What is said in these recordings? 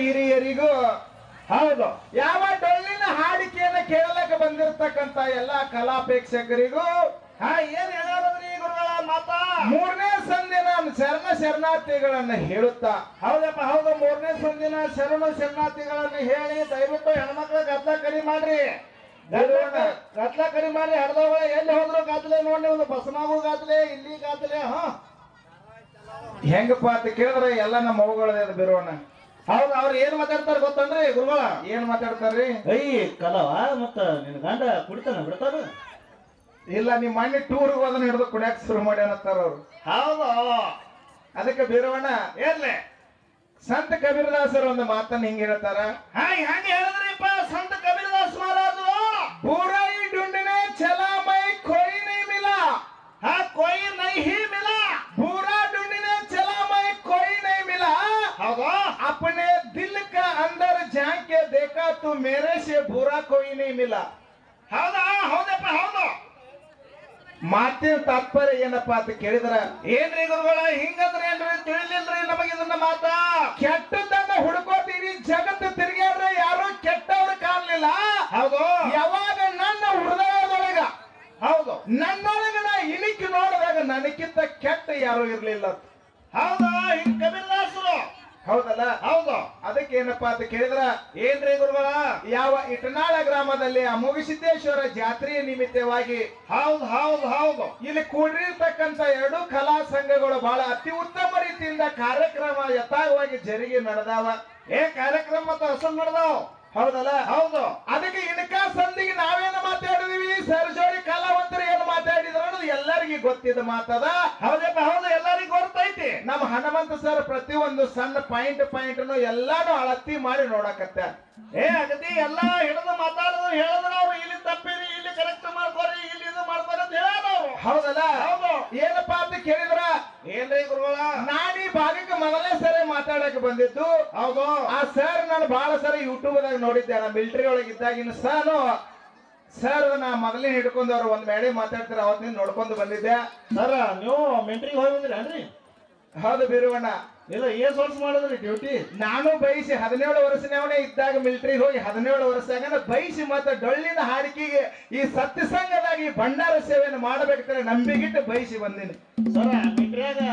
ಹಿರಿಯರಿಗೂ ಹೌದು. ಯಾವ ಡೊಳ್ಳಿನ ಹಾಡಿಕೆಯನ್ನ ಕೇಳಲಕ್ಕೆ ಬಂದಿರತಕ್ಕಂತ ಎಲ್ಲಾ ಕಲಾಪೇಕ್ಷಕರಿಗೂ ಹಾ ಏನ್ ಹೇಳೋದ್ರಿ ಗುರುಗಳ ಮಾತಾ? ಮೂರನೇ ಸಂದಿನ ಶರಣ ಶರಣಾರ್ಥಿಗಳನ್ನ ಹೇಳುತ್ತಾ. ಹೌದಪ್ಪ ಹೌದು. ಮೂರನೇ ಸಂದಿನ ಶರಣ ಶರಣಾರ್ಥಿಗಳನ್ನ ಹೇಳಿ ದಯವಿಟ್ಟು ಹೆಣ್ಮಕ್ಳ ಗದ್ಲ ಕರಿ ಮಾಡ್ರಿ. ಗದ್ಲ ಕರಿ ಮಾಡಿ ಹಡ್ದವ ಎಲ್ಲಿ ಹೋದ್ರು ಗದ್ಲೆ ನೋಡಿ ಒಂದು ಬಸಮಾಗು ಗದ್ಲೆ ಇಲ್ಲಿ ಗದ್ಲೆ ಹ. ಹೆಂಗಪ್ಪ ಅಂತ ಕೇಳಿದ್ರೆ ಎಲ್ಲ ನಮ್ಮ ಅವುಗಳದೇ ಬಿರೋಣ ಹೌದು ಅವ್ರು ಏನ್ ಮಾತಾಡ್ತಾರ ಗೊತ್ತನ್ರಿ ಗುರುಗಳ? ಏನ್ ಮಾತಾಡ್ತಾರ್ರಿ? ಐ ಕಲವ ಮತ್ತ ನಿನ್ ಗಂಡ ಕುಡಿತಾನ ಬಿಡ್ತಾರ ಇಲ್ಲ ನಿಮ್ಮ ಮಣ್ಣಿ ಟೂರ್ ಹೋದನ್ನ ಹಿಡಿದು ಕುಡಿಯಾಕ ಶುರು ಮಾಡ್ಯಾನತ್ತಾರ ಅವ್ರು. ಹೌದು. ಅದಕ್ಕೆ ಬೀರವಣ್ಣ ಏನ್ಲೆ ಸಂತ ಕಬೀರದಾಸರು ಒಂದು ಮಾತನ್ನ ಹಿಂಗ ಹೇಳ್ತಾರ. ಹಂಗೆ ಹೆಂಗ ಹೇಳಿದ್ರಿಪ್ಪ ಸಂತ ಕಬೀರದಾಸ್ ಮಹಾರಾಜು. ಬೂರಾಯಿ ಇವತ್ತು ಮೇರೇಶೆ ಬೂರಾ ಕೊಯ್ನೇ ಮಿಲಾ ಹೌದಾ? ಹೌದಪ್ಪ ಹೌದು. ಮಾತಿನ ತಾತ್ಪರ್ಯ ಏನಪ್ಪ ಅಂತ ಕೇಳಿದ್ರ? ಏನ್ರಿ ಗುರುಗಳ ಹಿಂಗಂದ್ರೆ ಏನ್ರಿ ತಿಳಿಲಿಲ್ರಿ ನಮಗೆ ಇದನ್ನ ಮಾತ? ಕೆಟ್ಟದನ್ನ ಹುಡುಕೋತೀರಿ ಜಗತ್ತು ತಿರುಗಾಡ್ರೆ ಯಾರು ಕೆಟ್ಟವ್ರು ಕಾಣಲಿಲ್ಲ. ಹೌದು. ಯಾವಾಗ ನನ್ನ ಹೃದಯದೊಳಗ ಹೌದು. ನನ್ನೊಳಗ ನಾ ಇಣಿಕಿ ನೋಡಿದಾಗ ನನಗಿಂತ ಕೆಟ್ಟ ಯಾರು ಇರ್ಲಿಲ್ಲ ಹೌದಾ? ಹಿಂಗ ಹೌದಲ್ಲ? ಹೌದು. ಅದಕ್ಕೆ ಏನಪ್ಪಾ ಅಂತ ಕೇಳಿದ್ರ? ಏನ್ರಿ ಗುರುಗಳ? ಯಾವ ಇಟನಾಳ ಗ್ರಾಮದಲ್ಲಿ ಅಮೋಘಸಿದ್ದೇಶ್ವರ ಜಾತ್ರೆಯ ನಿಮಿತ್ತವಾಗಿ ಹೌದು ಹೌದು ಹೌದು. ಇಲ್ಲಿ ಕೂಡಿರ್ತಕ್ಕಂತ ಎರಡು ಕಲಾ ಸಂಘಗಳು ಬಹಳ ಅತಿ ಉತ್ತಮ ರೀತಿಯಿಂದ ಕಾರ್ಯಕ್ರಮ ಯಥಾವಾಗಿ ಜರುಗಿ ನಡೆದಾವ. ಏ ಕಾರ್ಯಕ್ರಮ ಮತ್ತೆ ಅಸಲ್ ನಡೆದಾವ್? ಹೌದಲ್ಲ? ಹೌದು. ಅದಕ್ಕೆ ಇನ್ಕಾ ಸಂದಿಗೆ ನಾವೇನು ಮಾತಾಡಿದೀವಿ? ಸರ್ಜೋಡಿ ಮಾತಾಡಿದ್ರು ಅನ್ನೋದು ಎಲ್ಲರಿಗೂ ಗೊತ್ತಿದ ಮಾತದ? ಹೌದಪ್ಪ ಹೌದು ಎಲ್ಲರಿಗೂ ಗೊತ್ತೈತಿ. ನಮ್ಮ ಹನುಮಂತ ಸರ್ ಪ್ರತಿಯೊಂದು ಸಣ್ಣ ಪಾಯಿಂಟ್ ಪಾಯಿಂಟ್ ಎಲ್ಲಾನು ಅಳತಿ ಮಾಡಿ ನೋಡಕತ್ತ. ಏ ಅಗದಿ ಎಲ್ಲಾ ಹಿಡಿದು ಮಾತಾಡೋದು ಹೇಳಿದ್ರು ಅವ್ರು ಇಲ್ಲಿ ತಪ್ಪಿರಿ ಇಲ್ಲಿ ಕರೆಕ್ಟ್ ಮಾಡ್ಕೊರಿ ಇಲ್ಲಿ ಇದು ಮಾಡ್ಕೊರಿ ಅಂತ ಹೇಳೋರು ಹೌದಲ್ಲ? ಹೌದು. ಏನಪ್ಪಾ ಅಂತ ಕೇಳಿದ್ರ? ಏನ್ರಿ ಗುರುಗಳ? ನಾನೀ ಭಾಗಕ್ಕೆ ಮೊದಲೇ ಸರಿ ಮಾತಾಡಕ್ ಬಂದಿದ್ದು. ಹೌದು. ಆ ಸರ್ ನಾನು ಬಹಳ ಸರಿ ಯೂಟ್ಯೂಬ್ ದಾಗ ನೋಡಿದ್ದೆ. ನಾನು ಮಿಲಿಟರಿ ಒಳಗಿದ್ದಾಗಿನ ಸಾನು ಸರ್ ನಾ ಮೊದಲೇ ಹಿಡ್ಕೊಂಡವ್ರು ಒಂದ್ ಮೇಡೆ ಮಾತಾಡ್ತಾರೆ ಅವತ್ತಿನ ನೋಡ್ಕೊಂಡು ಬಂದಿದ್ದೆ. ಸರ್ ನೀವು ಮೆಂಟ್ರಿಗೆ ಹೋಗಿ ಬಂದ್ರಿ ಹೌದು ಬೀರುವಣ್ಣ. ಇಲ್ಲ ಏಸ್ ವರ್ಷ ಮಾಡಿದ್ರಿ ಡ್ಯೂಟಿ ನಾನು ಬಯಸಿ ಹದಿನೇಳು ವರ್ಷನವನೇ ಇದ್ದಾಗ ಮಿಲಿಟರಿಗೆ ಹೋಗಿ ಹದಿನೇಳು ವರ್ಷದಾಗ ಬಯಸಿ ಮತ್ತೆ ಡೊಳ್ಳಿನ ಹಾರಿಕೆಗೆ ಈ ಸತ್ಯಸಂಗದಾಗಿ ಈ ಭಂಡಾರ ಸೇವೆಯನ್ನು ಮಾಡಬೇಕಂದ್ರೆ ನಂಬಿಗಿಟ್ಟು ಬಯಸಿ ಬಂದೀನಿ. ಸರ್ ಮಿಲಿಟರಿಯಾಗ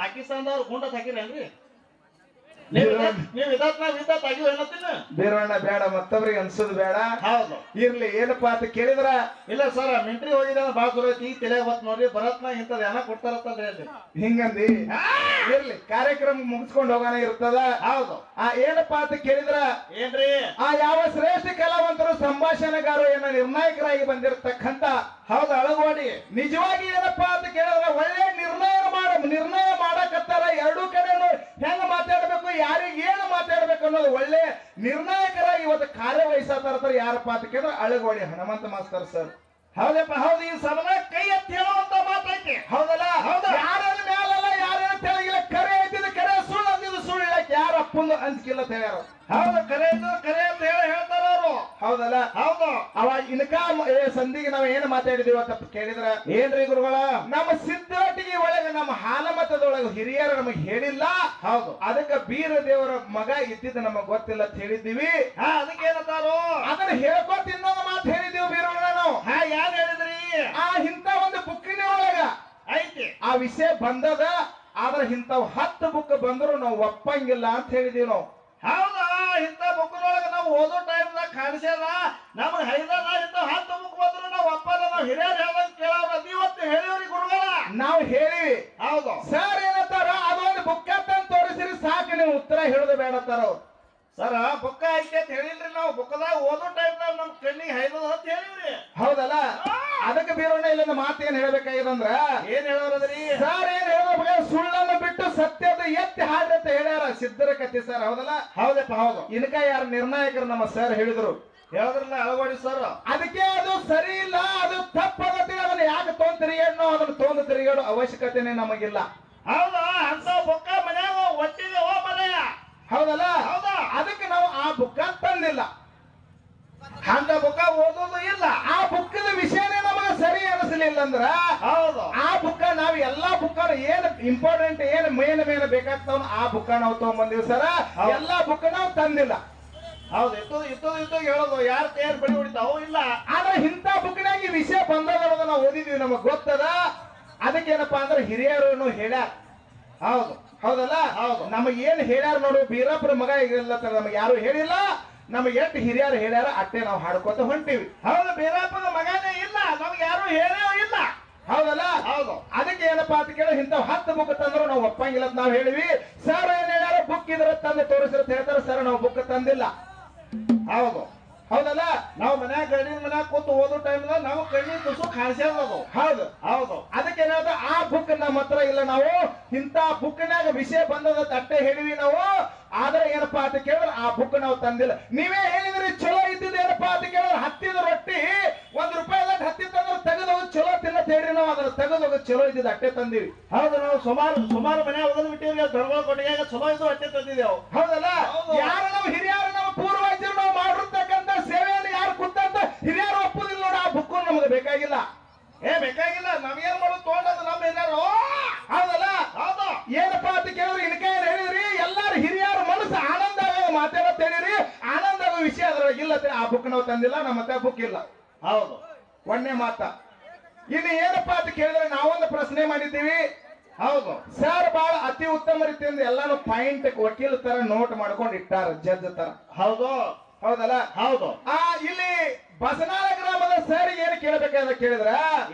ಪಾಕಿಸ್ತಾನದವ್ರು ಗುಂಡ ಹಾಕಿರೇನ್ರಿ ಬೀರವಣ್ಣ ಬೇಡ ಮತ್ತೊಬ್ರಿಗೆ ಅನ್ಸೋದು ಬೇಡ. ಹೌದು. ಇರ್ಲಿ ಏನಪ್ಪಾ ಅಂತ ಕೇಳಿದ್ರ? ಇಲ್ಲ ಸರ್ ಮಿಂಟ್ರಿ ಹೋಗಿದ ಭಾಳ ದೂರ ಐತಿ ತಲೆ ಬತ್ ನೋಡ್ರಿ ಬರತ್ನ ಇಂಥದ್ ಏನ ಕೊಡ್ತಾರತ್ತಂದ್ರೆ ಹಿಂಗಂದಿ? ಇರ್ಲಿ ಕಾರ್ಯಕ್ರಮ ಮುಗಿಸ್ಕೊಂಡು ಹೋಗೋಣ ಇರ್ತದ. ಹೌದು. ಆ ಏನಪ್ಪಾ ಅಂತ ಕೇಳಿದ್ರ? ಏನ್ರಿ? ಆ ಯಾವ ಶ್ರೇಷ್ಠ ಕಲಾವಂತರು ಸಂಭಾಷಣೆಗಾರರು ಏನ ನಿರ್ಣಾಯಕರಾಗಿ ಬಂದಿರತಕ್ಕಂತ ಹೌದು ಅಳಗೋಡಿ. ನಿಜವಾಗಿ ಏನಪ್ಪಾ ಅಂತ ಕೇಳಿದ್ರೆ? ಒಳ್ಳೆ ನಿರ್ಣಯ ಮಾಡ ನಿರ್ಣಯ ಮಾಡಕತ್ತಾರ ಎರಡೂ ಕಡೆನು ಹೆಂಗ ಮಾತಾಡ್ಬೇಕು ಯಾರಿಗೆ ಏನು ಮಾತಾಡ್ಬೇಕು ಅನ್ನೋದು ಒಳ್ಳೆ ನಿರ್ಣಾಯಕರಾಗಿ ಇವತ್ತು ಕಾರ್ಯವಹಿಸತ್ತಾರ ಯಾರಪ್ಪ ಅಂತ ಕೇಳಿದ್ರೆ ಅಳಗೋಡಿ ಹನುಮಂತ ಮಾಸ್ತರ್ ಸರ್. ಹೌದಪ್ಪ ಹೌದು ಈ ಸದನ ಕೈ ಎತ್ತಿ ಹೇಳುವಂತ ಮಾತೈತಿ. ಹೌದಲ್ಲ? ಹೌದು. ಯಾರೇನು ಮೇಲಲ್ಲ ಯಾರೇನು ತೆಳಗಿಲ್ಲ ಕರೆ ಕರೆ ಸುಳ್ಳು ಅಂದಿದ್ದು ಸುಳ್ಳು ಹೇಳಕ್ ಯಾರ ಅಪ್ಪಂದು ಅಂಜಿಕಿಲ್ಲ ಅಂತ ಹೇಳ್ಯಾರ ಹೌದು ಕರೆ ಕರೆ ಅಂತ ಹೇಳಿ ಹೇಳ್ತಾರ ಹೌದಲ್ಲ? ಹೌದು. ಅವ ಇನ್ಕ ಸಂಧಿಗೆ ನಾವ್ ಏನ್ ಮಾತಾಡಿದೀವಿ ಅಂತ ಕೇಳಿದ್ರ? ಏನ್ರಿ ಗುರುಗಳ? ನಮ್ಮ ಸಿದ್ಧಾಟಿಗೆ ಒಳಗೆ ನಮ್ಮ ಹಾಲಮತದೊಳಗೆ ಹಿರಿಯರು ನಮಗೆ ಹೇಳಿಲ್ಲ. ಹೌದು. ಅದಕ್ಕೆ ಬೀರ ದೇವರ ಮಗ ಇದ್ದಿದ್ದು ನಮಗ್ ಗೊತ್ತಿಲ್ಲ ಅಂತ ಹೇಳಿದ್ದೀವಿ. ಹಾ ಅದಕ್ಕೆ ಏನಂತಾರು ಅದನ್ನ ಹೇಳ್ಕೊತ ಇನ್ನೊಂದು ಮಾತು ಹೇಳಿದೀವಿ ಬೀರಣ್ಣ ನಾವು ಹಾ ಯಾರು ಹೇಳಿದ್ರಿ? ಆ ಇಂತ ಒಂದು ಬುಕ್ಕಿನ ಒಳಗ ಐತಿ. ಆ ವಿಷಯ ಬಂದದ. ಆದ್ರೆ ಇಂಥವ್ ಹತ್ತು ಬುಕ್ ಬಂದ್ರು ನಾವು ಒಪ್ಪಂಗಿಲ್ಲ ಅಂತ ಹೇಳಿದೀವಿ ನಾವು. ಹೌದಾ? ಇಂಥ ಬುಕ್ನೊಳಗ ನಾವು ಓದೋ ಕಾಣಿಸ್ಯಾರ ನಮ್ಗೆ ಹೈದಲ್ಲ ಇಂಥ ಹತ್ತು ಮುಖ ಬಂದ್ರು ನಾವು ಅಪ್ಪಲ್ಲ ನಾವು ಹಿರಿಯರು ಹೇಳ್ದಂಗೆ ಕೇಳೋರ ನೀವತ್ತು ಇವತ್ತು ಹೇಳಿವ್ರಿ ಗುರುಗಳ. ನಾವು ಹೇಳಿ. ಹೌದು. ಸರ್ ಏನಂತಾರ ಅದೊಂದು ಬುಕ್ ಅಂತ ತೋರಿಸಿರಿ ಸಾಕು ನೀವು ಉತ್ತರ ಹೇಳೋದು ಬೇಡತ್ತಾರ ಅವ್ರು ಸರ ಬುಕ್ಕ ಐತೆ ಅಂತ ಹೇಳಿಲ್ರಿ ನಾವು. ಬುಕ್ಕದಾಗ ಓದೋ ಟೈಮ್ದಾಗ ನಮ್ ಕಣ್ಣಿಗೆ ಹೈದದ ಅಂತ ಹೇಳಿವ್ರಿ. ಹೌದಲ್ಲ? ಅದಕ್ಕೆ ಬೀರೋಣ ಇಲ್ಲ ಮಾತು ಏನ್ ಹೇಳ್ಬೇಕಾಗಿದಂದ್ರ ಏನ್ ಹೇಳೋರದ್ರಿ? ಸರ್ ಏನ್ ಹೇಳ ಸುಳ್ಳನ್ನು ಬಿಟ್ಟು ಸತ್ಯದ ಎತ್ತಿ ಹಾಡ್ರಿ ಅಂತ ಹೇಳ್ಯಾರ. ಸಿದ್ಧರ ಕತ್ತಿ ಸರ್ ಹೌದಲ್ಲ? ಹೌದಪ್ಪ ಹೌದು. ಇನ್ಕ ಯಾರು ನಿರ್ಣಾಯಕರು ನಮ್ಮ ಸರ್ ಹೇಳಿದ್ರು. ಹೇಳಿದ್ರಲ್ಲ ಅಳವಡಿ ಸರ್ ಅದಕ್ಕೆ ಅದು ಸರಿ ಇಲ್ಲ ಅದು ತಪ್ಪಾಗತ್ತೆ ಅದನ್ನ ಯಾಕೆ ತೊಂದ್ ತಿರುಗಾಡೋ ಅದನ್ನ ತೋಂದು ತಿರುಗಾಡೋ ಅವಶ್ಯಕತೆನೆ ನಮಗಿಲ್ಲ. ಹೌದಾ? ಅಂತ ಬುಕ್ಕ ಮನ್ಯಾಗ ಒಟ್ಟಿಗೆ ಓ ಮನೆಯ ಹೌದಲ್ಲ? ಹೌದಾ? ಅದಕ್ಕೆ ನಾವು ಆ ಬುಕ್ಕ ತಂದಿಲ್ಲ ಅಂತ ಬುಕ್ಕ ಓದೋದು ಇಲ್ಲ. ಆ ಬುಕ್ಕದ ವಿಷಯನೇ ನಮಗೆ ಸರಿ ಅನಿಸಲಿಲ್ಲ ಅಂದ್ರ ಹೌದು. ನಾವು ಎಲ್ಲಾ ಬುಕ್ ಏನ್ ಇಂಪಾರ್ಟೆಂಟ್ ಏನ್ ಮೇನ್ ಮೇಲೆ ಬೇಕಾಗ್ತಾವ ಆ ಬುಕ್ ನಾವು ತಗೊಂಡ್ಬಂದಿವಿ ಸರ. ಎಲ್ಲಾ ಬುಕ್ ನಾವು ತಂದಿಲ್ಲ. ಹೌದು ಇತ್ತು ಇತ್ತು ಇತ್ತು ಹೇಳೋದು. ಯಾರು ತಯಾರು ಬಳಿ ಹೊಡಿತಾವು ಇಲ್ಲ. ಆದ್ರೆ ಇಂಥ ಬುಕ್ನಾಗ ಈ ವಿಷಯ ಬಂದಾಗ ನಾವು ಓದಿದ್ವಿ ನಮಗ್ ಗೊತ್ತದ? ಅದಕ್ಕೇನಪ್ಪಾ ಅಂದ್ರೆ ಹಿರಿಯರು ಹೇಳ್ಯಾರ. ಹೌದು. ಹೌದಲ್ಲ? ಹೌದು. ನಮಗ್ ಏನ್ ಹೇಳ್ಯಾರ ನೋಡು ಬೀರಪ್ಪರ ಮಗ ಇಲ್ಲ ನಮಗೆ ಯಾರು ಹೇಳಿಲ್ಲ. ನಮಗೆ ಎಷ್ಟು ಹಿರಿಯರು ಹೇಳ್ಯಾರ ಅಟ್ಟೆ ನಾವು ಹಾಡ್ಕೊತ ಹೊಂಟಿವಿ. ಹೌದು ಬೀರಪ್ಪನ ಮಗನೇ ಇಲ್ಲ. ನಮ್ಗೆ ಯಾರು ಹೇಳೇ ಇಲ್ಲ. ಹೌದಲ್ಲ? ಹೌದು. ಅದಕ್ಕೆ ಏನಪ್ಪಾ ಅಂತ ಕೇಳಿ ಇಂಥ ಹತ್ತು ಬುಕ್ ತಂದ್ರು ನಾವು ಒಪ್ಪಂಗಿಲ್ಲ ಅಂತ ನಾವು ಹೇಳಿವಿ. ಸರ್ ಏನ್ ಹೇಳ್ಯಾರ? ಬುಕ್ ಇದ್ರ ತಂದು ತೋರಿಸಿರುತ್ತೆ ಹೇಳ್ತಾರೆ. ಸರ್ ನಾವು ಬುಕ್ ತಂದಿಲ್ಲ. ಹೌದು. ಹೌದಲ್ಲ? ನಾವು ಮನ್ಯಾಗ ಗಂಡಿನ ಮನ್ಯಾಗ ಕೂತು ಓದೋ ಟೈಮ್ದಾಗ ನಾವು ಕಣ್ಣಿನ ತುಸು ಕಾಣಿಸ್ಯಾದದು ಹೌದು. ಹೌದು. ಅದಕ್ಕೆ ಏನಾದ್ರೆ ಆ ಬುಕ್ ನಮ್ಮ ಹತ್ರ ಇಲ್ಲ ನಾವು. ಇಂತ ಬುಕ್ನಾಗ ವಿಷಯ ಬಂದದ ತಟ್ಟೆ ಹೇಳಿವಿ ನಾವು. ಆದ್ರೆ ಏನಪ್ಪಾ ಅಂತ ಕೇಳಿದ್ರೆ ಆ ಬುಕ್ ನಾವು ತಂದಿಲ್ಲ. ನೀವೇ ಹೇಳಿದ್ರಿ ಚಲೋ ಇದ್ದಿದ್ದು ಅಟ್ಟೆ ತಂದಿವಿ ಹೌದು ನಾವು ಸುಮಾರು ಸುಮಾರು ಮನೆ ಓದಲ್ ಬಿಟ್ಟಿವ್ರಿ ದೊಡ್ಡ ಕೊಟ್ಟಿಗೆ ಚಲೋ ಇದು ಅಟ್ಟೆ ತಂದಿದ್ದೇವು. ಹೌದಲ್ಲ? ಹೌದು. ಯಾರು ನಾವು ಹಿರಿಯರು ನಮ್ಮ ಪೂರ್ವಜರು ನಾವು ಮಾಡಿರ್ತಕ್ಕಂಥ ಸೇವೆಯನ್ನು ಯಾರು ಕುತ್ತಂತ ಹಿರಿಯರು ಒಪ್ಪುದಿಲ್ಲ ನೋಡಿ ಆ ಬುಕ್ಕು ನಮಗೆ ಬೇಕಾಗಿಲ್ಲ. ಏ ಬೇಕಾಗಿಲ್ಲ. ನಾವೇನ್ ಮಾಡೋದು? ತೊಗೊಂಡದು ನಮ್ಮ ಏನಾರು ಹೌದಲ್ಲ? ಹೌದು. ಏನಪ್ಪಾ ಅಂತ ಕೇಳಿದ್ರೆ ಇನ್ಕೆ ಏನ್ ಹೇಳಿದ್ರಿ ಎಲ್ಲಾರು ಹಿರಿಯರು ಮನಸ್ಸು ಆನಂದ ತೇಳಿರಿ ಹೇಳಿರಿ ಆನಂದ ವಿಷಯ ಅದ್ರೊಳಗೆ ಇಲ್ಲ ಆ ಬುಕ್ ನಾವು ತಂದಿಲ್ಲ ನಮ್ಮ ಹತ್ರ ಬುಕ್ ಇಲ್ಲ. ಹೌದು. ಒಣ್ಣೆ ಮಾತ. ಇನ್ನು ಏನಪ್ಪ ಅಂತ ಕೇಳಿದ್ರೆ ನಾವೊಂದು ಪ್ರಶ್ನೆ ಮಾಡಿದ್ದೀವಿ. ಹೌದು. ಸರ್ ಬಹಳ ಅತಿ ಉತ್ತಮ ರೀತಿಯಿಂದ ಎಲ್ಲಾನು ಪಾಯಿಂಟ್ ವಕೀಲ ತರ ನೋಟ್ ಮಾಡ್ಕೊಂಡು ಇಟ್ಟಾರ ಜಡ್ಜ್ ತರ. ಹೌದು. ಹೌದಲ್ಲ? ಹೌದು. ಆ ಇಲ್ಲಿ ಬಸನಾಳ ಗ್ರಾಮದ ಸರ್ ಏನ್ ಕೇಳಬೇಕಾದ ಕೇಳಿದ್ರ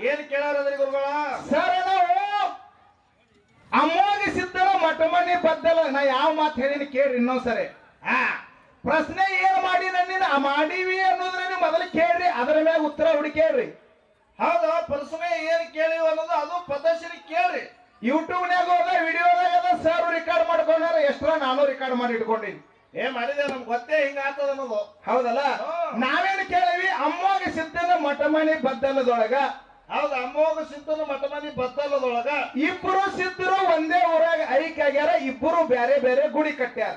ಏನ್ ಕೇಳಾರದ್ರಿ ಗುರುಗಳ? ಸರ್ ನಾವು ಅಮ್ಮೋಗಿ ಸಿದ್ಧರ ಮಠಮಣಿ ಬದ್ದಲ್ಲ ನಾ ಯಾವ ಮಾತು ಹೇಳಿನಿ ಕೇಳ್ರಿ ಇನ್ನೊಂದ್ಸರಿ ಹಾ. ಪ್ರಶ್ನೆ ಏನ್ ಮಾಡಿ ನನ್ನ ಮಾಡೀವಿ ಅನ್ನೋದ್ರ ನೀವು ಮೊದಲು ಕೇಳ್ರಿ ಅದರ ಮ್ಯಾಗ ಉತ್ತರ ಹುಡುಕೇಳ್ರಿ ಹೌದು ಪ್ರಶ್ನೆ ಏನ್ ಕೇಳಿವ ಅನ್ನೋದು ಅದು ಪದ್ಧತಿ ಕೇಳ್ರಿ. ಯೂಟ್ಯೂಬ್ನ್ಯಾಗ ಹೋದ ವಿಡಿಯೋದಾಗ ಸರ್ ರೆಕಾರ್ಡ್ ಮಾಡ್ಕೊಂಡಾರ ಎಷ್ಟರ ನಾನು ರೆಕಾರ್ಡ್ ಮಾಡಿ ಇಟ್ಕೊಂಡಿನಿ. ಏ ಮಾಡಿದೆ ನಮ್ಗೆ ಗೊತ್ತೇ ಹಿಂಗ ಆಗ್ತದ ಅನ್ನೋದು. ಹೌದಲ್ಲ? ನಾವೇನು ಕೇಳಿವಿ ಅಮ್ಮಗೆ ಸಿದ್ಧನ ಮಠಮಣಿ ಬದ್ದಲದೊಳಗ. ಹೌದು ಅಮ್ಮೋಗ ಸಿದ್ಧನ ಮಠ ಮನಿ ಬದ್ದಲ್ಲದೊಳಗ ಇಬ್ಬರು ಸಿದ್ಧರು ಒಂದೇ ಊರಾಗ ಐಕ್ ಆಗ್ಯಾರ ಇಬ್ಬರು ಬೇರೆ ಬೇರೆ ಗುಡಿ ಕಟ್ಟ್ಯಾರ.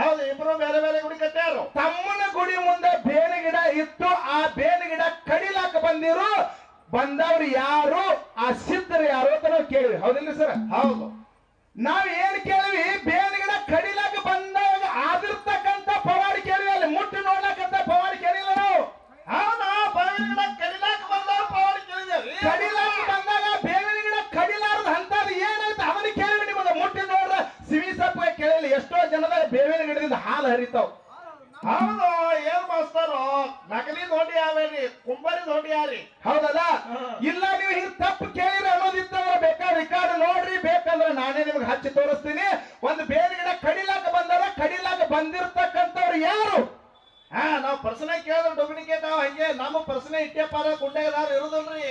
ಹೌದು ಇಬ್ರು ಬೇರೆ ಬೇರೆ ಗುಡಿ ಕಟ್ಟ್ಯಾರು. ತಮ್ಮನ ಗುಡಿ ಮುಂದೆ ಬೇನ ಗಿಡ ಇತ್ತು ಆ ಬೇನ ಗಿಡ ಕಡಿಲಾಕ ಬಂದಿರು ಬಂದವ್ರು ಯಾರು ಆ ಸಿದ್ಧರು ಯಾರು ಅಂತ ನಾವು ಕೇಳಿವಿ. ಹೌದಿಲ್ಲ ಸರ್? ಹೌದು. ನಾವ್ ಏನ್ ಕೇಳಿವಿ? ಬೇವಿನ ಗಿಡ ಕಡಿಲಾಕ ಬಂದಾಗ ಆದಿರ್ತಕ್ಕಂತ ಪವಾಡಿ ಕೇಳಿವಿ ಅಲ್ಲಿ. ಮುಟ್ಟಿ ನೋಡ್ಲಕ್ಕಂತ ಪವಾಡಿ ಕೇಳಿಲ್ಲ ನಾವು. ಹೌದಾ ಬಾವಿನ ಗಿಡ ಕಡಿಲಾಕ ಬಂದವ್ರು ಪವಾಡಿ ಕೇಳಿದೇವ್ರಿ ಕಡಿಲಾಕ ಬಂದಾಗ ಬೇವಿನ ಗಿಡ ಕಡಿಲಾರ್ದ ಹಂತದ ಏನಾಯ್ತು? ಅವನಿಗೆ ಕೇಳಿವಿ ನಿಮಗೆ. ಮುಟ್ಟಿ ನೋಡ್ರ ಸಿವಿ ಸಪ್ಪ ಕೇಳಿಲ್ಲ. ಎಷ್ಟೋ ಜನದ ಬೇವಿನ ಗಿಡದಿಂದ ಹಾಲು ಹರಿತಾವ್. ಹೌದು ಏನ್ ಮಾಸ್ತರು ನಕಲಿ ದೊಡ್ಡ ಯಾವ್ರಿ ಕುಂಬರಿ ದೊಡ್ಡ ಯಾರಿ ಹೌದಲ್ಲ. ಇಲ್ಲ ನೀವು ಹಿಂಗ್ ತಪ್ಪು ಕೇಳಿರಿ ಅನ್ನೋದಿತ್ತಂದ್ರ ಬೇಕಾ ರಿಕಾರ್ಡ್ ನೋಡ್ರಿ ಬೇಕಂದ್ರ ನಾನೇ ನಿಮ್ಗೆ ಹಚ್ಚಿ ತೋರಿಸ್ತೀನಿ. ಒಂದು ಬೇರೆ ಗಿಡ ಕಡಿಲಾಕ ಬಂದಾರ ಕಡಿಲಾಕ ಬಂದಿರ್ತಕ್ಕಂಥವ್ರು ಯಾರು? ಹಾ ನಾವ್ ಪರ್ಸನೆ ಕೇಳಿದ್ರೆ ಡೊಮಿನಿಕೇಟ್ ನಾವ್ ಹಂಗೆ ನಮ್ಮ ಪರ್ಸನೆ ಇಟ್ಟೆ ಪಾರ ಕುಂಡೆಗದಾರ ಇರುದಿಲ್ರಿ.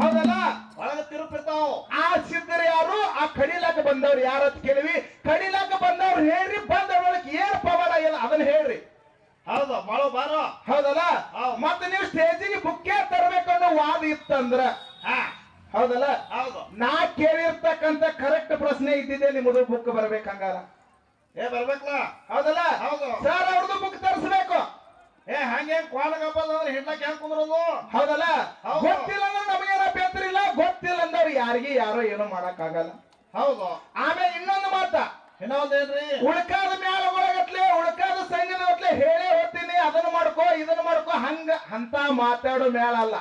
ಹೌದಲ್ಲ? ಒಳಗ ತಿರುಪಿರ್ತಾವ. ಆ ಸಿದ್ಧರು ಯಾರು? ಆ ಕಡಿಲಾಕ ಬಂದವ್ರು ಯಾರು ಅಂತ ಕೇಳಿವಿ. ಕಡಿಲಾಕ ಬಂದವ್ರು ಹೇಳ್ರಿ ಬಂದವ್ರೊಳಗೆ ಏನ್ ಪವಾಡ ಇಲ್ಲ ಅದನ್ನ ಹೇಳ್ರಿ. ಹೌದು ಮಾಡೋ ಬಾರೋ. ಮತ್ತೆ ನೀವು ಸ್ಟೇಜಿಗೆ ಬುಕ್ಕೆ ತರಬೇಕು ಅನ್ನೋ ವಾದ ಇತ್ತಂದ್ರ? ಹೌದಲ್ಲ? ಹೌದು. ನಾ ಕೇಳಿರ್ತಕ್ಕಂತ ಕರೆಕ್ಟ್ ಪ್ರಶ್ನೆ ಇದ್ದಿದೆ ನಿಮ್ಮದು ಬುಕ್ ಬರ್ಬೇಕಂಗಾರ ಏ ಬರ್ಬೇಕಲ್ಲ ಹೌದಲ್ಲ? ಹೌದು. ಸರ್ ಅವ್ರದ್ದು ಬುಕ್ ತರಿಸ್ಬೇಕು. ಏ ಹಂಗೆ ಕ್ವಾಣ ಕಪ್ಪದ ಅಂದ್ರೆ ಕುಂದ್ರದು? ಹೌದಲ್ಲ? ಹೌದು. ಗೊತ್ತಿಲ್ಲ ಅಂದ್ರೆ ನಮಗೇನ ಅಭ್ಯಂತರ ಇಲ್ಲ? ಗೊತ್ತಿಲ್ಲ ಅಂದ್ರೆ ಯಾರಿಗೆ ಯಾರೋ ಏನು ಮಾಡಕ್ ಆಗಲ್ಲ ಹೌದು. ಆಮೇಲೆ ಇನ್ನೊಂದು ಮಾತ. ಇನ್ನೊಂದೇನ್ರಿ? ಉಳ್ಕಾದ ಮ್ಯಾಲ ಹೊರಗತ್ಲೆ ಉಳ್ಕಾದ ಸೈನ್ಯದ ಗಟ್ಲೆ ಹೇಳೇ ಹೋಗ್ತೀನಿ ಅದನ್ನ ಮಾಡ್ಕೋ ಇದನ್ನ ಮಾಡ್ಕೋ ಹಂಗ ಅಂತ ಮಾತಾಡೋ ಮ್ಯಾಲ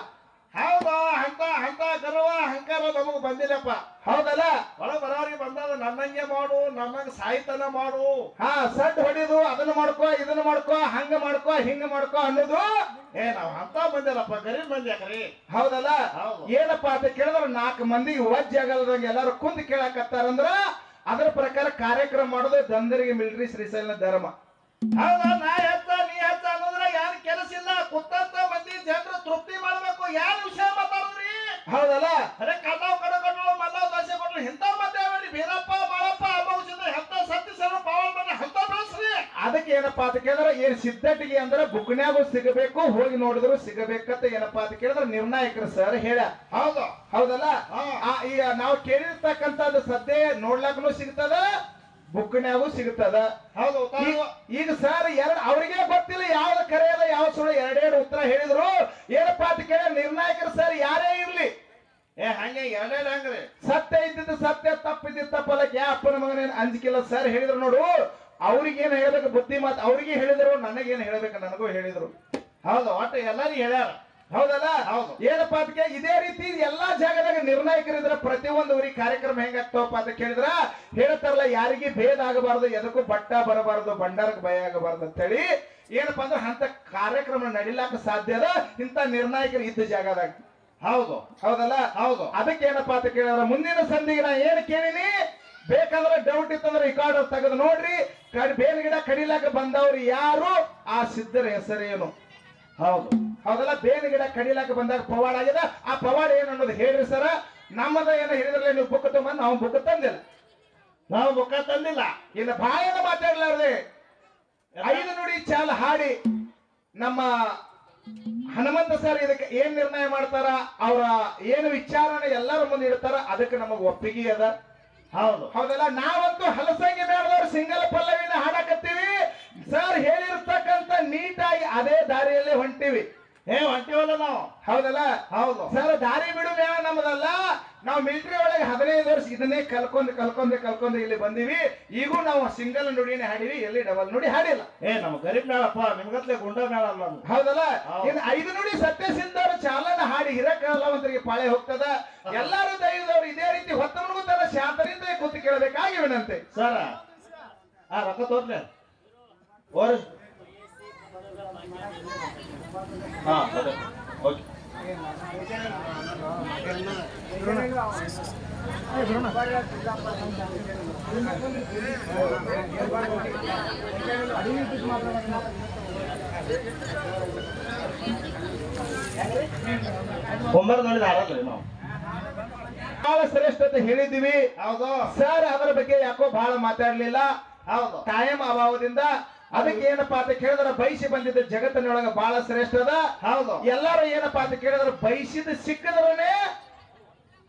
ಹೌದಾ? ಹಂತ ಹಂತ ಕರುವ ಗರ್ವ ಅಹಂಕಾರ ನಮಗ್ ಬಂದಿಲ್ಲಪ್ಪ. ಹೌದಲ್ಲ? ಹೊರ ಬರೋರಿಗೆ ಬಂದಾಗ ನನ್ನಂಗೆ ಮಾಡು ನನ್ನಂಗೆ ಸಾಯ್ತನ ಮಾಡು. ಹಾ ಸಡ್ ಹೊಡಿದು ಅದನ್ನ ಮಾಡ್ಕೋ ಇದನ್ನ ಮಾಡ್ಕೋ ಹಂಗ ಮಾಡ್ಕೋ ಹಿಂಗ ಮಾಡ್ಕೋ ಅನ್ನೋದು ಏ ನಾವ್ ಹಂತ ಬಂದಿಲ್ಲಪ್ಪ ಗರೀಬ್ ಮಂದಿ ಯಾಕ್ರಿ? ಹೌದಲ್ಲ? ಹೌದು. ಏನಪ್ಪ ಅಂತ ಕೇಳಿದ್ರ ನಾಲ್ಕು ಮಂದಿ ವಜ್ಜೆ ಆಗಲ್ದಂಗ ಎಲ್ಲಾರು ಕುಂದ್ ಕೇಳಾಕತ್ತಾರಂದ್ರ ಅದರ ಪ್ರಕಾರ ಕಾರ್ಯಕ್ರಮ ಮಾಡೋದು ದಂದರಿಗೆ ಮಿಲಿಟರಿ ಶ್ರೀಶೈಲ ಧರ್ಮ. ಹೌದಾ? ನಾ ಹೆಚ್ಚ ನೀ ಹೆಚ್ಚ ಅನ್ನೋದ್ರ ಯಾರು ಇಲ್ಲ ಮಂದಿ ಜನರು ತೃಪ್ತಿ ಮಾಡಬೇಕು. ಯಾರ ವಿಷಯ ಮಾತಾಡಿದ್ರಿ? ಹೌದಲ್ಲ? ಅದೇ ಕಟಾವ್ ಕಡೆ ಕಟ್ಟಲು ಮಲ್ಲಾವ್ ದೋಸೆ ಕೊಟ್ಟರು ಇಂಥ ಮತ್ತೆ ಬೇಡಿ ಬೀರಪ್ಪ ಬಾಳಪ್ಪ ಅಮೌಷಧ ಎಂತ ಸತ್ತಿ ಸರ್ ಪಾವನ್ ಬಂದ ಹಂತ ಬೆಳೆಸ್ರಿ? ಅದಕ್ಕೆ ಏನಪ್ಪಾ ಅಂತ ಕೇಳಿದ್ರೆ ಏನ್ ಸಿದ್ಧಟಿಗೆ ಅಂದ್ರೆ ಬುಕ್ನ್ಯಾಗೂ ಸಿಗಬೇಕು ಹೋಗಿ ನೋಡಿದ್ರು ಸಿಗಬೇಕಂತ ಏನಪ್ಪಾ ಅಂತ ಕೇಳಿದ್ರೆ ನಿರ್ಣಾಯಕರು ಸರ್ ಹೇಳ ಹೌದು. ಹೌದಲ್ಲ? ಆ, ಈಗ ನಾವು ಕೇಳಿರ್ತಕ್ಕಂಥದ್ದು ಸದ್ಯ ನೋಡ್ಲಕ್ಕೂ ಸಿಗ್ತದ? ಬುಕ್ನ್ಯಾಗೂ ಸಿಗ್ತದ ಹೌದು ಈಗ ಸರ್ ಎರಡು ಅವ್ರಿಗೆ ಗೊತ್ತಿಲ್ಲ ಯಾವ್ದು ಕರೆಯದ ಯಾವ ಸುಳ್ಳು. ಎರಡೆರಡು ಉತ್ತರ ಹೇಳಿದ್ರು. ಏನಪ್ಪಾ ಅಂತ ಕೇಳ ನಿರ್ಣಾಯಕರು ಸರ್ ಯಾರೇ ಇರ್ಲಿ. ಏ ಹಂಗೆ ಎರಡೆರಡು ಹಂಗ್ರಿ. ಸತ್ಯ ಇದ್ದಿದ್ದು ಸತ್ಯ ತಪ್ಪಿದ್ದಿದ್ದು ತಪ್ಪಲ್ಲಕ್ಕೆ ಯಾ ಅಪ್ಪನ ಮಗನೇನು ಅಂಜಿಕಿಲ್ಲ ಸರ್ ಹೇಳಿದ್ರು ನೋಡು. ಅವ್ರಿಗೇನು ಹೇಳ್ಬೇಕು? ಬುದ್ಧಿ ಮಾತು ಅವ್ರಿಗೆ ಹೇಳಿದ್ರು. ನನಗೇನು ಹೇಳ್ಬೇಕು? ನನಗೂ ಹೇಳಿದ್ರು. ಹೌದು ಒಟ್ಟು ಎಲ್ಲರಿಗೂ ಹೇಳ್ಯಾರ. ಹೌದಲ್ಲ? ಹೌದು. ಏನಪ್ಪ ಅದಕ್ಕೆ? ಇದೇ ರೀತಿ ಎಲ್ಲಾ ಜಾಗದಾಗ ನಿರ್ಣಾಯಕರಿದ್ರ ಪ್ರತಿಯೊಂದು ಊರಿಗೆ ಕಾರ್ಯಕ್ರಮ ಹೆಂಗಾಗ್ತಾವಪ್ಪ ಅಂತ ಕೇಳಿದ್ರ? ಹೇಳ್ತಾರಲ್ಲ ಯಾರಿಗೆ ಭೇದ ಆಗಬಾರದು ಎದಕ್ಕೂ ಬಟ್ಟ ಬರಬಾರದು ಭಂಡಾರಕ್ಕೆ ಭಯ ಆಗಬಾರದು ಅಂತೇಳಿ ಏನಪ್ಪಾ ಅಂದ್ರೆ ಅಂತ ಕಾರ್ಯಕ್ರಮ ನಡಿಲಾಕ ಸಾಧ್ಯ ಅದ ಇಂಥ ನಿರ್ಣಾಯಕರು ಇದ್ದ ಜಾಗದಾಗ. ಹೌದು. ಹೌದಲ್ಲ? ಹೌದು. ಅದಕ್ಕೆ ಏನಪ್ಪಾ ಅಂತ ಕೇಳಿದ್ರ ಮುಂದಿನ ಸಂಧಿಗೆ ನಾ ಏನ್ ಕೇಳಿನಿ? ಬೇಕಂದ್ರೆ ಡೌಟ್ ಇತ್ತಂದ್ರೆ ರಿಕಾರ್ಡ್ ತೆಗೆದು ನೋಡ್ರಿ. ಕಡ್ ಬೇವಿನ ಗಿಡ ಕಡಿಲಾಕ ಬಂದವ್ರು ಯಾರು? ಆ ಸಿದ್ಧರ ಹೆಸರೇನು? ಹೌದು. ಹೌದಲ್ಲ ಬೇವಿನ ಗಿಡ ಕಡಿಲಾಕ ಬಂದಾಗ ಪವಾಡ ಆಗಿದೆ ಆ ಪವಾಡ ಏನು ಅನ್ನೋದು ಹೇಳ್ರಿ ಸರ ನಮ್ಮದ ಏನೋ ಹೇಳಿದ್ರಲ್ಲ ನೀವು ಬುಕ್ ತಗೊಂಡ್ ನಾವು ಬುಕ್ ತಂದಿಲ್ಲ. ನಾವು ಬುಕ್ಕ ತಂದಿಲ್ಲ. ಇನ್ನು ಬಾಯನ ಮಾತಾಡ್ಲಾರ್ದೆ. ಐದು ನುಡಿ ಚಾಲ ಹಾಡಿ ನಮ್ಮ ಹನುಮಂತ ಸರ್ ಇದಕ್ಕೆ ಏನ್ ನಿರ್ಣಯ ಮಾಡ್ತಾರ ಅವರ ಏನು ವಿಚಾರನ ಎಲ್ಲರ ಮುಂದೆ ಇಡ್ತಾರ ಅದಕ್ಕೆ ನಮಗ್ ಒಪ್ಪಿಗೆ ಅದ. ಹೌದು. ಹೌದಲ್ಲ ನಾವಂತೂ ಹಲಸಂಗಿ ಮೇಡದವ್ರು ಸಿಂಗಲ್ ಪಲ್ಲವಿನ ಹಾಡಕತ್ತೀವಿ. ಸರ್ ಹೇಳಿರ್ತಕ್ಕಂತ ನೀಟಾಗಿ ಅದೇ ದಾರಿಯಲ್ಲೇ ಹೊಂಟಿವಿ. ಏ ಹೊಂಟಿವಲ್ಲ ನಾವು. ಹೌದಲ್ಲ? ಹೌದು. ಸರ್ ದಾರಿ ಬಿಡು ನಮ್ಮದಲ್ಲ. ನಾವು ಮಿಲಿಟರಿ ಒಳಗೆ ಹದಿನೈದು ವರ್ಷ ಇದನ್ನೇ ಕಲ್ಕೊಂಡ್ ಕಲ್ಕೊಂಡ್ ಕಲ್ಕೊಂಡ್ ಇಲ್ಲಿ ಬಂದಿವಿ. ಈಗೂ ನಾವು ಸಿಂಗಲ್ ನುಡಿನೇ ಹಾಡಿವಿ ಎಲ್ಲಿ ಡಬಲ್ ನುಡಿ ಹಾಡಿಲ್ಲ. ಏ ನಮ್ಮ ಗರೀಬ್ ಮೇಳಪ್ಪ ನಿಮ್ಗತ್ಲೆ ಗುಂಡ ಮೇಳ ಅಲ್ಲ. ಹೌದಲ್ಲ? ಹೌದು. ಇನ್ನು ಐದು ನುಡಿ ಸತ್ಯ ಸಿಂಧವ್ರ ಚಾಲನ ಹಾಡಿ ಹಿರಕಲಾವಂತರಿಗೆ ಪಾಳೆ ಹೋಗ್ತದ. ಎಲ್ಲಾರು ದೈವದವರು ಇದೇ ರೀತಿ ಹೊತ್ತ ತನ್ನ ಶಾಂತರಿಂದ ಕೂತು ಕೇಳಬೇಕಾಗಿ ವಿನಂತೆ. ಸರ್ ಆ ರೊಕ್ಕ ತೋರ್ಲೆ. ಓರಿ ಹಾ ಓಕೆ ಒಂಬತ್ತು ನೋಡಿದ ಆರಲ್ರಿ ನಾವು. ಬಹಳ ಶ್ರೇಷ್ಠತೆ ಹೇಳಿದ್ದೀವಿ. ಹೌದು. ಸರ್ ಅದರ ಬಗ್ಗೆ ಯಾಕೋ ಬಹಳ ಮಾತಾಡ್ಲಿಲ್ಲ. ಹೌದು. ಕಾಯಂ ಅಭಾವದಿಂದ ಅದಕ್ಕೆ ಏನಪ್ಪಾ ಅಂತ ಕೇಳಿದ್ರೆ ಬಯಸಿ ಬಂದಿದ್ದ ಜಗತ್ತಿನೊಳಗ ಬಹಳ ಶ್ರೇಷ್ಠ ಅದ. ಹೌದು. ಎಲ್ಲಾರು ಏನಪ್ಪಾ ಅಂತ ಕೇಳಿದ್ರೆ ಬಯಸಿದ ಸಿಕ್ಕದ್ರನೇ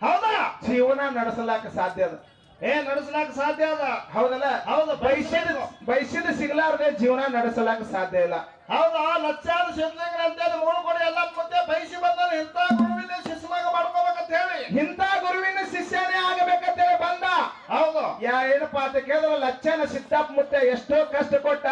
ಹೌದಾ? ಜೀವನ ನಡೆಸಲಾಕ ಸಾಧ್ಯ ಅದ. ಏ ನಡೆಸಲಾಕ ಸಾಧ್ಯ ಅದ. ಹೌದಲ್ಲ? ಹೌದು ಬಯಸಿದ ಬಯಸಿದ ಸಿಗಲಾರದೆ ಜೀವನ ನಡೆಸಲಾಕ ಸಾಧ್ಯ ಇಲ್ಲ. ಹೌದಾ ಲಕ್ಷಾದ ಸಿದ್ಧಲಿಂಗರ ಅಂತೇಳಿ ಮೂರು ಕೊಡಿ ಎಲ್ಲ ಮುಂದೆ ಬಯಸಿ ಬಂದ್ರೆ ಇಂಥ ಗುರುವಿನ ಶಿಷ್ಯನಾಗ ಮಾಡ್ಕೋಬೇಕಂತ ಹೇಳಿ. ಇಂಥ ಗುರುವಿನ ಹೌದು. ಯಾ ಏನಪ್ಪಾ ಅಂತ ಕೇಳಿದ್ರೆ ಲಚ್ಚನ ಸಿದ್ದಪ್ಪ ಮುತ್ತೆ ಎಷ್ಟೋ ಕಷ್ಟ ಕೊಟ್ಟ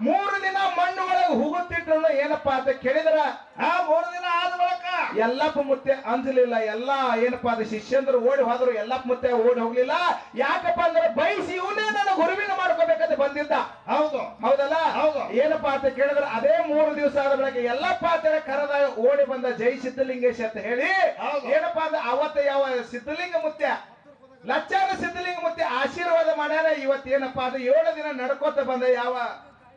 ಮೂರು ದಿನ ಮಣ್ಣು ಒಳಗೆ ಹುಗುತ್ತಿಟ್ಟು ಏನಪ್ಪಾ ಅಂತ ಕೇಳಿದ್ರ? ಆ ಮೂರು ದಿನ ಆದ ಬಳಕ. ಎಲ್ಲಪ್ಪ ಮುತ್ತೆ ಅಂಜಲಿಲ್ಲ. ಎಲ್ಲಾ ಏನಪ್ಪಾ ಅದು ಶಿಷ್ಯಂದ್ರು ಓಡಿ ಹೋದ್ರು. ಎಲ್ಲಪ್ಪ ಮುತ್ತೆ ಓಡಿ ಹೋಗ್ಲಿಲ್ಲ. ಯಾಕಪ್ಪ ಅಂದ್ರೆ ಬಯಸಿ ಇವನೇ ನನ್ನ ಗುರುವಿನ ಮಾಡ್ಕೋಬೇಕಂತ ಬಂದಿದ್ದ. ಹೌದು. ಹೌದಲ್ಲ? ಹೌದು. ಏನಪ್ಪಾ ಅಂತ ಕೇಳಿದ್ರೆ ಅದೇ ಮೂರು ದಿವಸ ಆದ ಬಳಿಕ ಎಲ್ಲಪ್ಪ ಅಂತ ಕರೆದಾಗ ಓಡಿ ಬಂದ ಜೈ ಸಿದ್ಧಲಿಂಗೇಶ್ ಅಂತ ಹೇಳಿ. ಏನಪ್ಪಾ ಅಂದ್ರೆ ಅವತ್ತ ಯಾವ ಸಿದ್ಧಲಿಂಗ ಮುತ್ಯ ಲಚ್ಚಾನ ಸಿದ್ಧಲಿಂಗ ಮತ್ತೆ ಆಶೀರ್ವಾದ ಮಾಡ್ಯಾರ. ಇವತ್ತೇನಪ್ಪಾ ಅದು ಏಳು ದಿನ ನಡ್ಕೋತ ಬಂದ ಯಾವ?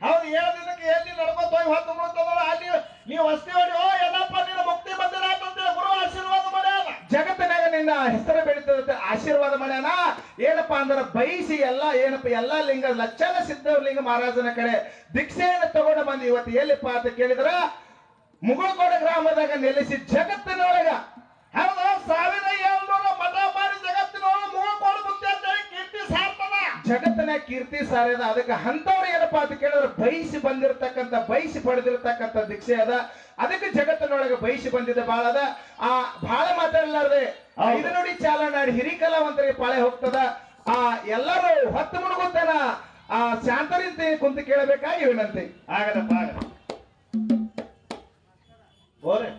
ಹೌದು, ಏಳು ದಿನಕ್ಕೆ ಎಲ್ಲಿ ನಡ್ಕೋತ ಹೋಗಿ ಹೊತ್ತು ಅಲ್ಲಿ ನೀವು ವಸ್ತಿ ಹೊಡಿ ಓ ಎಲ್ಲಪ್ಪ ನಿನ್ನ ಮುಕ್ತಿ ಬಂದಿರ ಗುರು ಆಶೀರ್ವಾದ ಮಾಡ್ಯಾನ. ಜಗತ್ತಿನಾಗ ನಿನ್ನ ಹೆಸರು ಬೆಳೀತದ ಆಶೀರ್ವಾದ ಮಾಡ್ಯಾನ. ಏನಪ್ಪಾ ಅಂದ್ರೆ ಬಯಸಿ ಎಲ್ಲ, ಏನಪ್ಪ, ಎಲ್ಲಾ ಲಿಂಗ ಲಚ್ಚಾರ ಸಿದ್ಧಲಿಂಗ ಮಹಾರಾಜನ ಕಡೆ ದೀಕ್ಷೆಯನ್ನು ತಗೊಂಡು ಬಂದು ಇವತ್ತು ಎಲ್ಲಿಪ್ಪ ಅಂತ ಕೇಳಿದ್ರ, ಮುಗುಳ್ಕೋಡ ಗ್ರಾಮದಾಗ ನೆಲೆಸಿ ಜಗತ್ತಿನೊಳಗ. ಹೌದು ಸಾವಿರ ಏಳ್ನೂರ ಮಠ ಜಗತ್ತಿನ ಕೀರ್ತಿ ಸಾರ್ಯದ ಅದಕ್ಕೆ ಅಂತವ್ರು ಏನಪ್ಪಾ ಅಂತ ಕೇಳಿದ್ರೆ ಬಯಸಿ ಬಂದಿರತಕ್ಕಂಥ ಬಯಸಿ ಪಡೆದಿರತಕ್ಕಂಥ ದೀಕ್ಷೆ ಅದ. ಅದಕ್ಕೆ ಜಗತ್ತಿನೊಳಗೆ ಬಯಸಿ ಬಂದಿದ್ದ ಬಹಳ ಅದ. ಆ ಬಹಳ ಮಾತಾಡಲಾರ್ದೆ. ಇದು ನೋಡಿ ಚಾಲನ ಚಾಲನಾಡಿ ಹಿರಿ ಕಲಾವಂತರಿಗೆ ಪಾಳೆ ಹೋಗ್ತದ. ಆ ಎಲ್ಲರೂ ಹೊತ್ತು ಮುಳುಗುತ್ತಾನ ಆ ಶಾಂತರಿಂದ ಕುಂತು ಕೇಳಬೇಕಾಗಿ ವಿನಂತಿ. ಆಗದಪ್ಪ ಆಗದ ಓರಿ